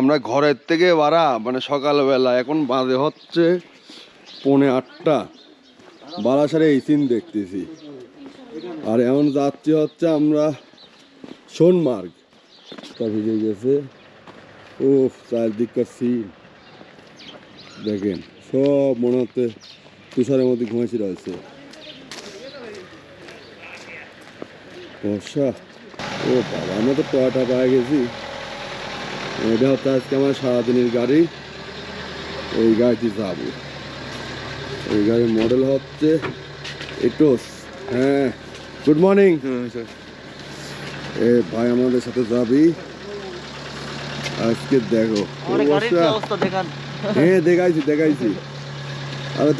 আমরা ঘরের থেকে বাড়া মানে সকালবেলা। এখন বাজে হচ্ছে পৌনে আটটা। বারাসারে এই সিন দেখতেছি। আর এখন যাচ্ছি হচ্ছে আমরা সোনমার্গ। তা ভিজে গেছে। ও চারদিককার সিন দেখেন, সব মনে হচ্ছে তুষারের মধ্যে ঘুমাইছি রয়েছে। বর্ষা। ও বাবা, আমরা তো টয়টা পায়ে গেছি। এটা হচ্ছে আজকে আমার সারাদিনের গাড়ি এই গাড়িতে যাব। এই গাড়ির মডেল হচ্ছে এটোস হ্যাঁ গুড মর্নিং এ ভাই আমাদের সাথে যাবি? আজকে দেখো হ্যাঁ দেখাইছি দেখাইছি। আরে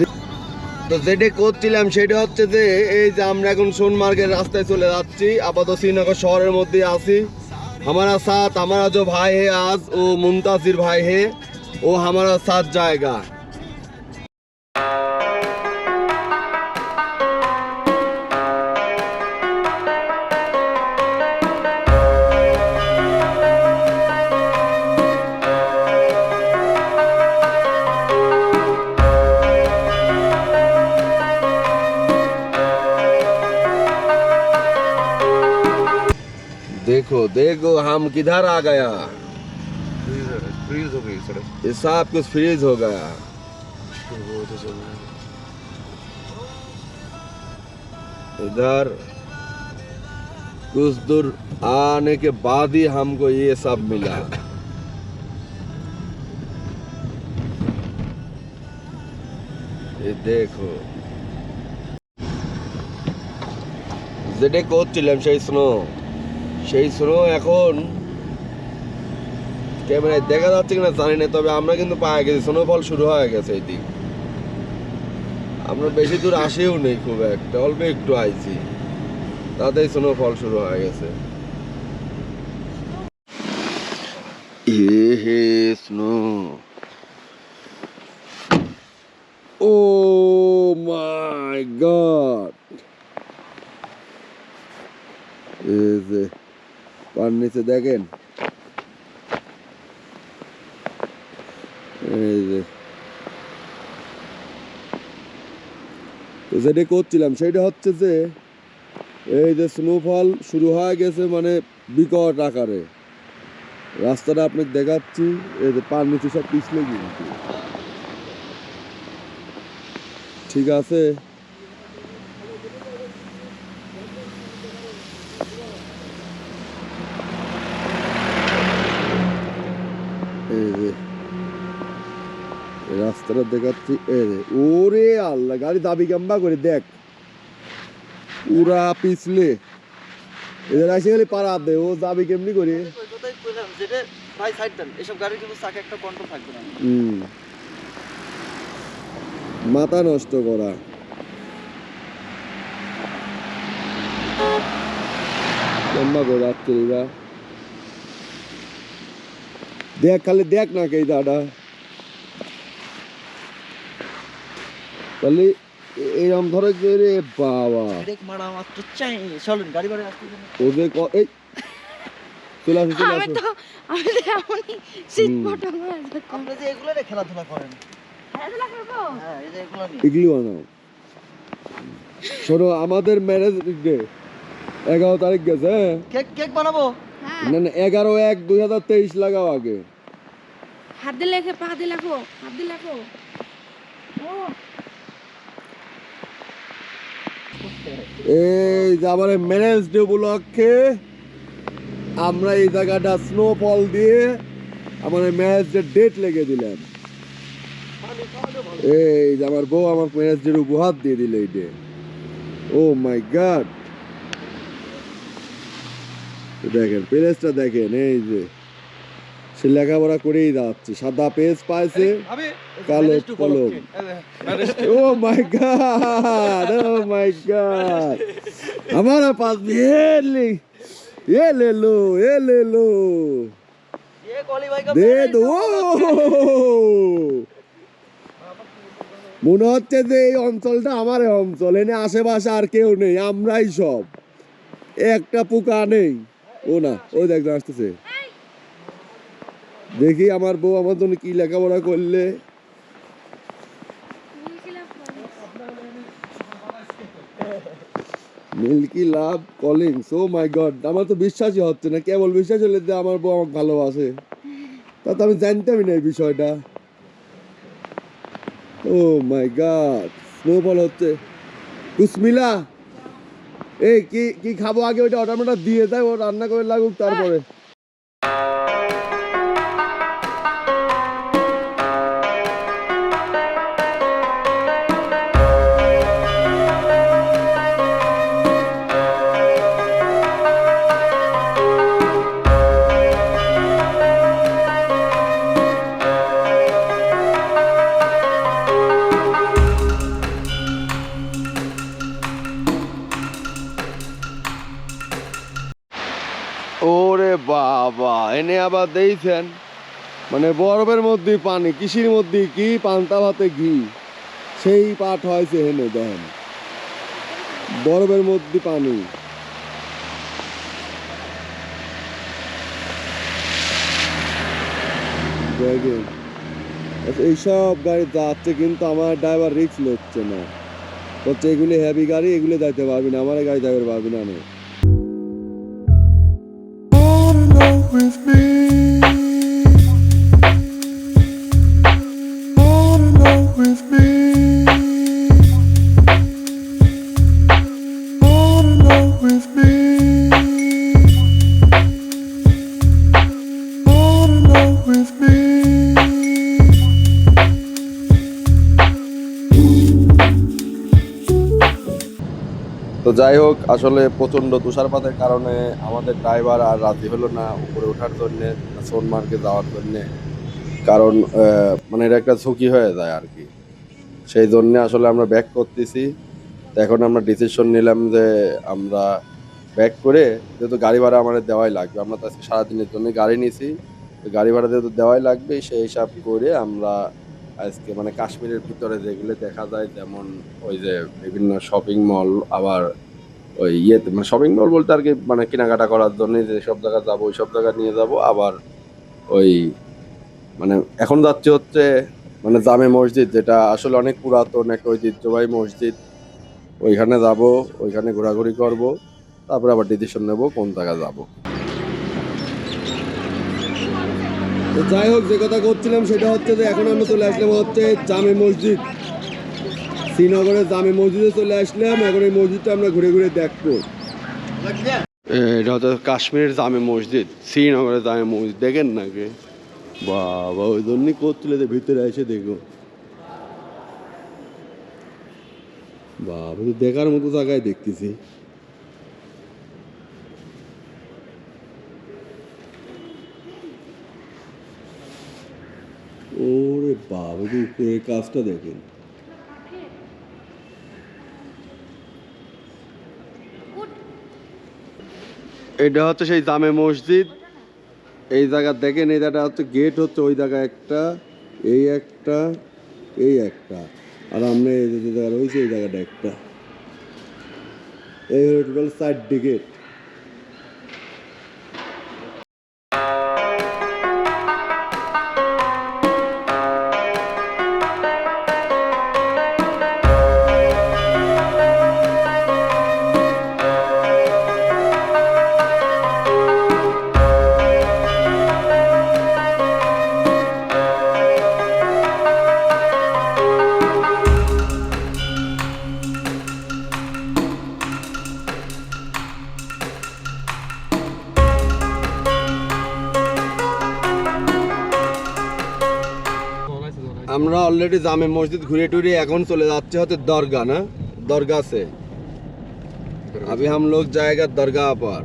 তো যেটা করছিলাম সেটা হচ্ছে যে এই যে আমরা এখন সোনমার্গের রাস্তায় চলে যাচ্ছি আপাতত শ্রীনগর শহরের মধ্যে আছি। हमारा साथ, हमारा जो भाई है आज, वो मुमताजिर भाई है, वो हमारा साथ जाएगा। देखो देखो हम किधर आ गया फ्रीज हो गई सड़क ये सब कुछ फ्रीज हो गया वो तो चल रहा है इधर कुछ दूर आने के बाद ही हमको ये सब मिला ये देखो যেটা করছিলাম সেই স্নো সেই স্নো এখন ক্যামেরায় দেখা যাচ্ছে কিনা জানি না, তবে আমরা কিন্তু পায়ে গেছি। স্নোফল শুরু হয়ে গেছে এই দিক আমরা বেশি দূর আসেও নেই খুব একটা, অল্প একটু আইছি। তাতেই স্নোফল শুরু হয়ে গেছে। এ হে স্নো। Oh my god. এই যে পার নিচে দেখেন। এই যে। যেটা করছিলাম, সেটা হচ্ছে যে, এই যে স্নোফল শুরু হয়ে গেছে মানে বিকট আকারে। রাস্তাটা আপনাকে দেখাচ্ছি, এই যে পার নিচে সব পিছলে কিন্তু ঠিক আছে এই যে এই রাস্তাটা দেখাচ্ছি ওরে আল্লাহ গাড়ি দাবি কাম্বা করে দেখ। পিছলে। এদের আসে গেলে পাড়া দে ও যাবি কেমনি করে? ওই কথাই কইলাম যেটা ভাই সাইড দেন এসব গাড়ির কিন্তু চাকা একটা কন্ট্রোল থাকবে না। হুম। মাথা নষ্ট করা। করে দেখ খালি দেখ না কে দাদা। তাহলে এরম ধরে যে রে বাবা। মারা মাত্র চাই। চলেন গাড়ি বাড়ি আসতে। ওদের ক- এই। চলে আসো চলে আমি আসো। তো আমি তো এমনই শীত যেতাম আপনি যে এগুলো নিয়ে খেলাধুলা করেন। খেলাধুলা করব? হ্যাঁ এই যে এগুলো শোনো আমাদের ম্যারেজ ডে এগারো তারিখ গেছে হ্যাঁ? কেক কেক বানাবো? হ্যাঁ। না না এগারো এক দুই হাজার তেইশ লাগাও আগে। হাত দিলে লেখে পা দিয়ে লেখো হাত দিয়ে লেখো ও এই যে আমার ম্যারেজ ডে উপলক্ষে আমরা এই জায়গাটা স্নোফল দিয়ে আমার ম্যারেজ ডে ডেট লেগে দিলাম। এই যে আমার বউ আমার ম্যারেজ ডের উপহার দিয়ে দিল এই ডে ও মাই গড দেখেন পেজটা দেখেন, এই যে। সে লেখাপড়া করেই সাদা পেজ পাইছে কালো কলম। ও my god oh my god pass এ লে লো এ লে লো। দে দো মনে হচ্ছে যে এই অঞ্চলটা আমার অঞ্চল এনে আশেপাশে আর কেউ নেই আমরাই সব। একটা পোকা নেই। ও না ও দেখ আসতেছে। দেখি আমার বউ আমার জন্য কি লেখাপড়া করলে। Milky love callings, oh my god, আমার তো বিশ্বাসই হচ্ছে না, কেবল বিশ্বাস হলে যে আমার বউ আমাকে ভালোবাসে। তা তো আমি জানতামই না এই বিষয়টা। ও মাই গড স্নোফল হচ্ছে। কুসমিলা, এই কি কি খাব আগে ওইটা অর্ডার মোটা দিয়ে দেয় ও রান্না করে লাগুক তারপরে। ওরে বাবা এনে আবার দিয়েছেন। মানে বরফের মধ্যে পানি কৃষির মধ্যে কি? পান্তা ভাতে ঘি। সেই পাঠ হয়েছে হেনে দেখেন। বরফের মধ্যে পানি। আচ্ছা, এইসব গাড়ি যাচ্ছে কিন্তু আমার ড্রাইভার রিক্স নিচ্ছে না। হচ্ছে এগুলি হেভি গাড়ি এগুলো যাইতে পারবি না আমার গাড়ি যাইতে পারবি না। With me. তো যাই হোক, আসলে প্রচণ্ড তুষারপাতের কারণে আমাদের ড্রাইভার আর রাজি হলো না উপরে ওঠার জন্যে সোনমার্গে যাওয়ার জন্যে। কারণ মানে এটা একটা ঝুঁকি হয়ে যায় আর কি। সেই জন্যে আসলে আমরা ব্যাক করতেছি। তো এখন আমরা ডিসিশন নিলাম যে আমরা ব্যাক করে, যেহেতু গাড়ি ভাড়া আমাদের দেওয়াই লাগবে, আমরা তো আজকে সারাদিনের জন্য গাড়ি নিছি। তো গাড়ি ভাড়া যেহেতু দেওয়াই লাগবে, সেই হিসাব করে আমরা আজকে মানে কাশ্মীরের ভিতরে যেগুলো দেখা যায়, যেমন ওই যে বিভিন্ন শপিং মল আবার ওই ইয়েতে মানে শপিং মল বলতে আর কি মানে কেনাকাটা করার জন্য যে সব জায়গা যাব, ওই সব জায়গা নিয়ে যাব। আবার ওই মানে এখন যাচ্ছে হচ্ছে মানে জামে মসজিদ, যেটা আসলে অনেক পুরাতন একটা ঐতিহ্যবাহী মসজিদ। ওইখানে যাব, ওইখানে ঘোরাঘুরি করব, তারপরে আবার ডিসিশন নেব কোন জায়গা যাব। তো যাই হোক, যে কথা করছিলাম সেটা হচ্ছে যে এখন আমরা চলে আসলাম হচ্ছে জামে মসজিদ। শ্রীনগরের জামে মসজিদে চলে আসলাম, এখন এই মসজিদটা আমরা ঘুরে ঘুরে দেখব। এটা হচ্ছে কাশ্মীরের জামে মসজিদ, শ্রীনগরের জামে মসজিদ, দেখেন নাকি বাবা, ওই জন্যই করছিল যে ভিতরে এসে দেখো। বাবা দেখার মতো জায়গায় দেখতেছি। বাবা যে উপরের কাজটা দেখেন এটা হচ্ছে সেই জামে মসজিদ। এই জায়গা দেখেন এই জায়গাটা হচ্ছে গেট হচ্ছে ওই জায়গা একটা, এই একটা এই একটা। আর আমরা এই জায়গা রয়েছে, এই জায়গাটা একটা। এই হলো টোটাল চারটি গেট অলরেডি জামে মসজিদ ঘুরে টুরে এখন चले जाते होते दरगाह ना दरगाह से अभी हम लोग जाएगा दरगाह पर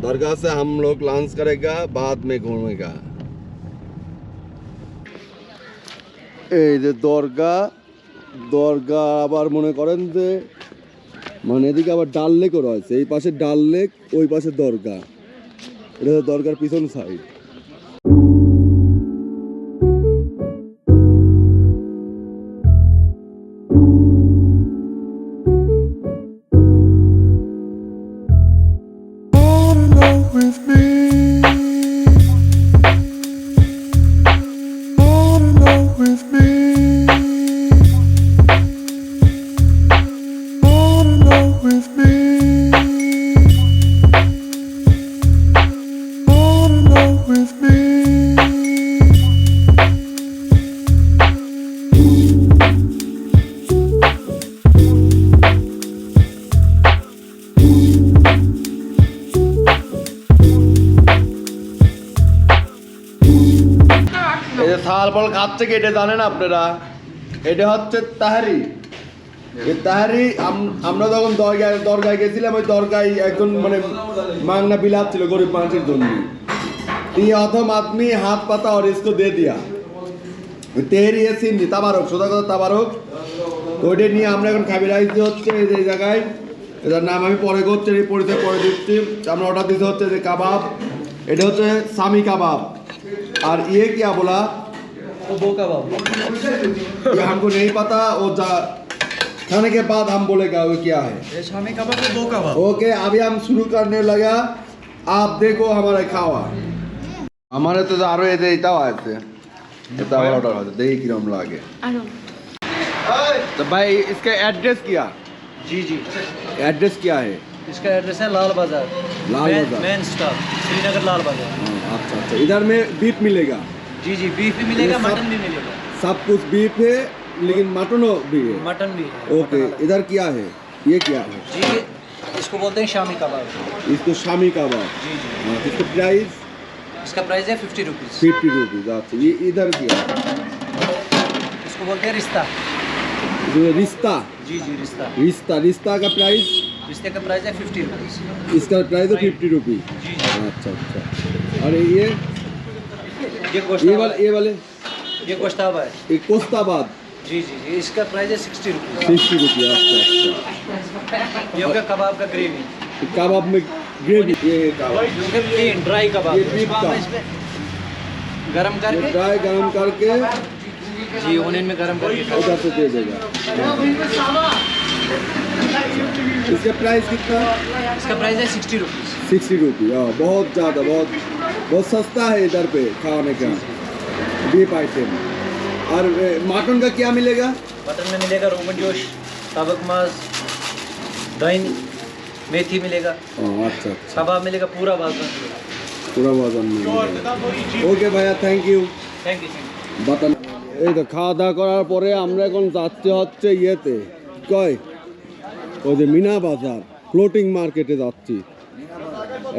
दरगाह से हम लोग लॉन्च करेगा बाद में घूमेगा এই যে দরগা দরগা আবার মনে করেন যে মানে এদিকে আবার ডাল লেকও রয়েছে এই পাশে ডাল লেক ওই পাশে দরগা এটা হচ্ছে দরগার পিছন সাইড খাচ্ছে কি এটা জানেন আপনারা? এটা হচ্ছে তাহারি। তাহারি আমরা যখন দরগায় দরগায় গেছিলাম, ওই দরগায় একজন মানে মাংনা বিলাপ ছিল গরিব মানুষের জন্য। ये अथम आदमी हाथ पाता और इसको दे दिया তেহরি এসি তাবারক সোজা কথা তাবারক তো ওইটা নিয়ে আমরা এখন খাবি রাইতে হচ্ছে এই যে এই জায়গায় এটার নাম আমি পরে করছি এই পরিচয় পরে দিচ্ছি আমরা অর্ডার দিতে হচ্ছে যে কাবাব এটা হচ্ছে সামি কাবাব আর ইয়ে क्या बोला वो कबाब ये हमको नहीं पता और जा खाने के बाद हम बोलेगा वो क्या है ये शामी कबाब वो कबाब ओके अभी हम शुरू करने लगा आप देखो हमारा खावा हमारे तो আরো এতে এটাও আছে এটা অর্ডার আছে দেখি কিরম লাগে আরো तो भाई इसका एड्रेस क्या जी जी एड्रेस क्या है इसका एड्रेस है Lal Bazaar Lal main- Bazaar. Main stop Srinagar Lal Bazaar हाँ, अच्छा अच्छा इधर में बीफ मिलेगा जी जी बीफ भी मिलेगा ये सब- मटन भी मिलेगा सब कुछ बीफ है लेकिन मटन भी है मटन भी है ओके इधर क्या है ये क्या है जी इसको बोलते हैं शामी कबाब इसको शामी कबाब जी जी हाँ, इसका प्राइस इसका प्राइस है फिफ्टी रुपीज़ फिफ्टी रुपीज़ अच्छा ये इधर है। इसको बोलते हैं रिश्ता। ये रिश्ता। जी जी रिश्ता। रिश्ता रिश्ता का प्राइस रिश्ते का प्राइस है फिफ्टी रुपीज़ इसका प्राइस है फिफ्टी रुपीज़ जी जी। अच्छा अच्छा। अरे ये? ये वाले ये वाले? ये गोश्ताबा है। ये कोस्ताबाद जी जी जी। इसका प्राइस है सिक्सटी रुपीज़ सिक्सटी अच्छा अच्छा। ये कबाब का ग्रेवी कबाब में ग्रेवी ये कबाब ये प्लेन ड्राई कबाब ये का। गरम करके? ड्राई गरम करके। जी ओनियन में गरम करके। उधर से दे देगा। इसका प्राइस कितना? इसका प्राइस है सिक्सटी रुपीज़ सिक्सटी रुपी हाँ बहुत ज़्यादा बहुत बहुत सस्ता है इधर पे खाने का। बीफ आइटम और मटन का क्या मिलेगा? मटन में मिलेगा रोगन जोश ताबक मास दही मेथी मिलेगा हाँ अच्छा अच्छा कबाब मिलेगा पूरा बाजरा मिलेगा पूरा वजन मिलेगा ओके भैया thank you thank you thank বাতান এই তো খাওয়া দাওয়া করার পরে আমরা এখন যাচ্ছি হচ্ছে ইয়েতে কয় ওই যে মিনা বাজার ফ্লোটিং মার্কেটে যাচ্ছি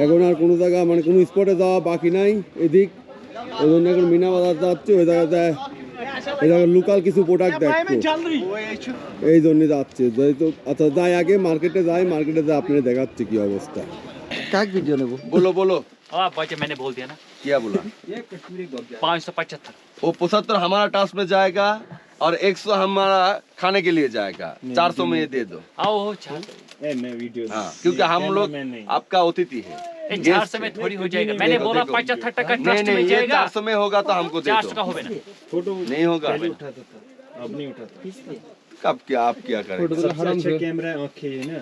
এখন আর কোনো জায়গা মানে কোনো স্পটে যাওয়া বাকি নাই এদিক ওই জন্য এখন মিনা বাজার যাচ্ছি ওই জায়গায় এই জায়গায় লোকাল কিছু প্রোডাক্ট দেখবো এই জন্য যাচ্ছি যেহেতু আচ্ছা যাই আগে মার্কেটে যাই মার্কেটে যাই আপনার দেখাচ্ছি কি অবস্থা কাক ভিডিও নেব বলো বলো हाँ बच्चे मैंने बोल दिया ना क्या बोला पाँच सौ पचहत्तर वो पचहत्तर हमारा टास्क में जाएगा और एक सौ हमारा खाने के लिए जाएगा चार सौ में ये दे दो आओ चार हाँ हाँ, क्योंकि हम लोग आपका अतिथि है। चार सौ में थोड़ी हो जाएगा। मैंने बोला टका ट्रस्ट में जाएगा। चार होगा तो हमको चार सौ का होगा ना नहीं होगा। अब नहीं उठाता। कब क्या आप क्या करें सबसे अच्छा कैमरा आँखें है ना।